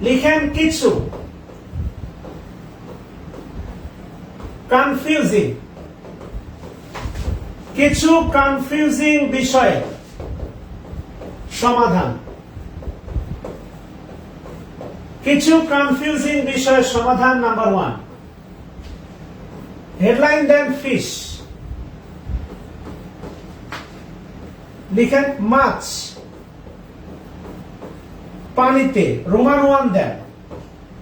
লিখেন কিছু। কনফিউজিং কিছু কনফিউজিং বিষয়ে সমাধান। কিছু কনফিউজিং বিষয়ের সমাধান নাম্বার ওয়ান হেডলাইন দেন ফিশ লিখেন মাছ। পানিতে, রোমান ওয়ান দেন।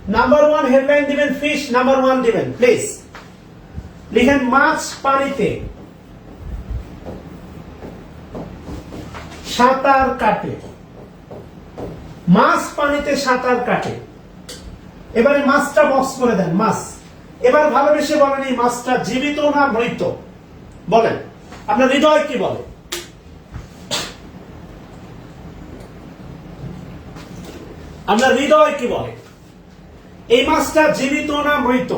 নাম্বার ওয়ান হেডলাইন দিবেন ফিশ নাম্বার ওয়ান দিবেন প্লিজ লিখেন মাছ পানিতে। সাঁতার কাটে। মাছ পানিতে সাঁতার কাটে। এবারে মাছটা বক্স করে দেন, মাছ। এবার ভালোবেসে বলেন এই মাছটা জীবিত না মৃত? বলেন। আপনার হৃদয় কি বলে? আপনার হৃদয় কি বলে? এই মাছটা জীবিত না মৃত?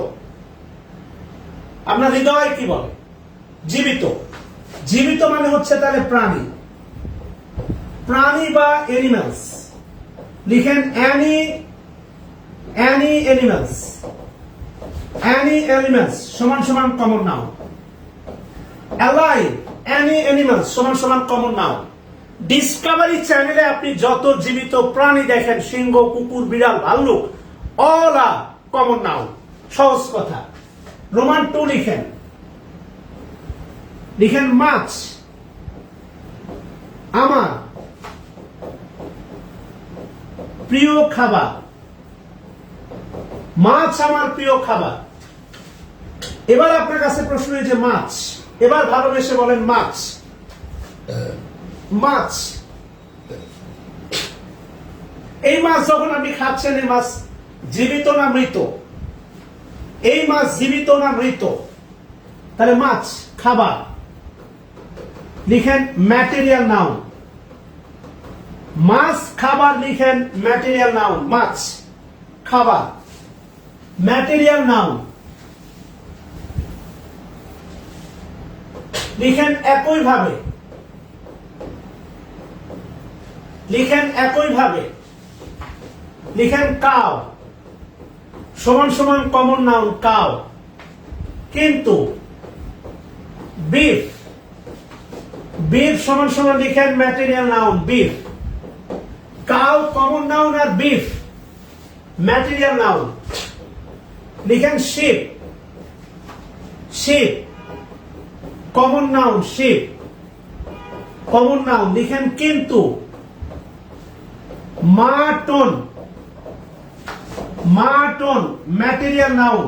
আপনার হৃদয় কি বলে? জীবিত। জীবিত মানে হচ্ছে তাহলে প্রাণী। প্রাণী বা এনিম্যালস লিখেন any any animals any animals সমান সমান common now ally any animals সমান সমান কমন নাও ডিসকভারি চ্যানেলে আপনি যত জীবিত প্রাণী দেখেন, সিংহ, কুকুর, বিড়াল, ভাল্লুক অল আর কমন নাও সহজ কথা। রোমান টু লিখেন। লিখেন মাছ, আমার প্রিয় খাবার। মাছ আমার প্রিয় খাবার। এবার আপনার কাছে প্রশ্ন যে মাছ। এবার ভালোবেসে বলেন মাছ। মাছ। এই মাছ যখন আপনি খাচ্ছেন, এই মাছ জীবিত না মৃত? এই মাছ জীবিত না মৃত? তাহলে মাছ, খাবার। লিখেন ম্যাটেরিয়াল নাউন। মাছ, খাবার লিখেন ম্যাটেরিয়াল নাউন। মাছ, খাবার। Material noun. লিখেন একইভাবে। লিখেন একইভাবে লিখেন কাও। সমান সমান কমন নাউন কাও। কিন্তু বিফ। বিফ সমান সমান লিখেন material noun beef. Cow common noun আর বিফ ম্যাটেরিয়াল নাউন লিখেন sheep sheep common noun sheep common noun লিখেন কিন্তু mutton mutton material noun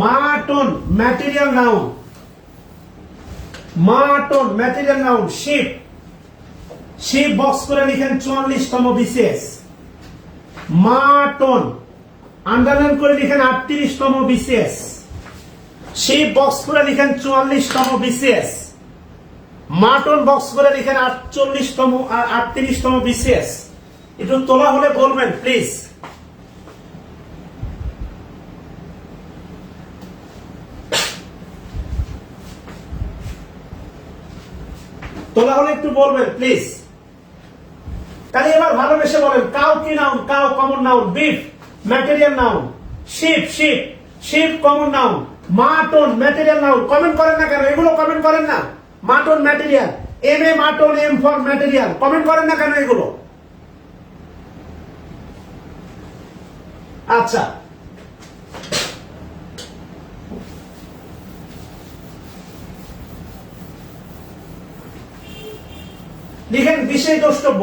mutton material noun mutton material noun sheep sheep box করে লিখেন চুয়াল্লিশতম বিশেষ mutton underline করে লিখেন আটত্রিশতম বিশেষ sheep box করে লিখেন চুয়াল্লিশতম বিশেষ মাটন বক্স করে লিখেন আটচল্লিশতম আর আটত্রিশতম বিশেষ একটু তোলা হলে বলবেন প্লিজ তোলা হলে একটু বলবেন প্লিজ তাহলে এবার ভালোবেসে বলেন কাউ কি noun cow common noun beef material noun sheep sheep sheep common noun mutton material noun comment করেন না কেন? এগুলো কমেন্ট করেন না। Mutton material M A mutton M for material. Comment করেন না কেন এগুলো? আচ্ছা। লিখেন বিশেষ দ্রষ্টব্য।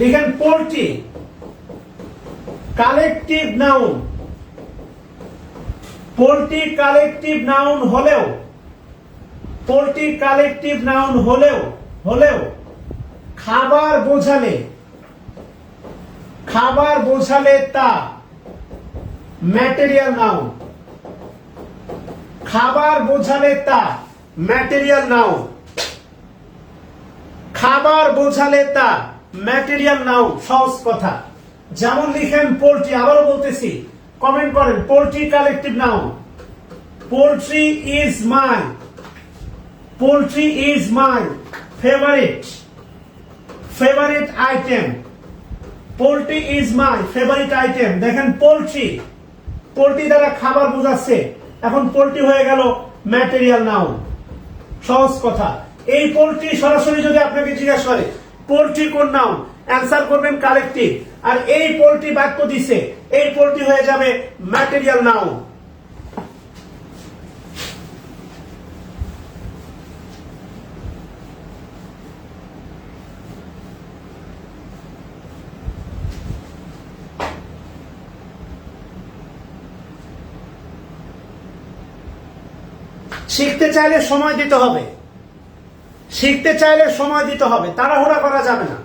লিখেন poultry. Collective noun poultry collective noun হলেও, পোল্ট্রি কালেকটিভ নাউন হলেও হলেও, খাবার বোঝালে খাবার বোঝালে তা ম্যাটেরিয়াল নাউন। খাবার বোঝালে তা ম্যাটেরিয়াল নাউন। খাবার বোঝালে তা ম্যাটেরিয়াল নাউন, সহজ কথা। যেমন লিখেন পোল্ট্রি, আবারও বলতেছি কমেন্ট করেন poultry collective noun poultry is my poultry is my favourite favourite item poultry is my favourite item দেখেন পোলট্রি পোলট্রি দ্বারা খাবার বোঝাচ্ছে। এখন পোলট্রি হয়ে গেল ম্যাটেরিয়াল নাউন সহজ কথা। এই পোলট্রি সরাসরি যদি আপনাকে জিজ্ঞাসা করে পোলট্রি কোন নাউন অ্যান্সার করবেন কালেকটিভ আর এই পোলট্রি বাক্য দিছে এই পোলট্রি হয়ে যাবে? ম্যাটেরিয়াল নাউন শিখতে চাইলে সময় দিতে হবে। শিখতে চাইলে সময় দিতে হবে। তাড়াহুড়া করা যাবে না।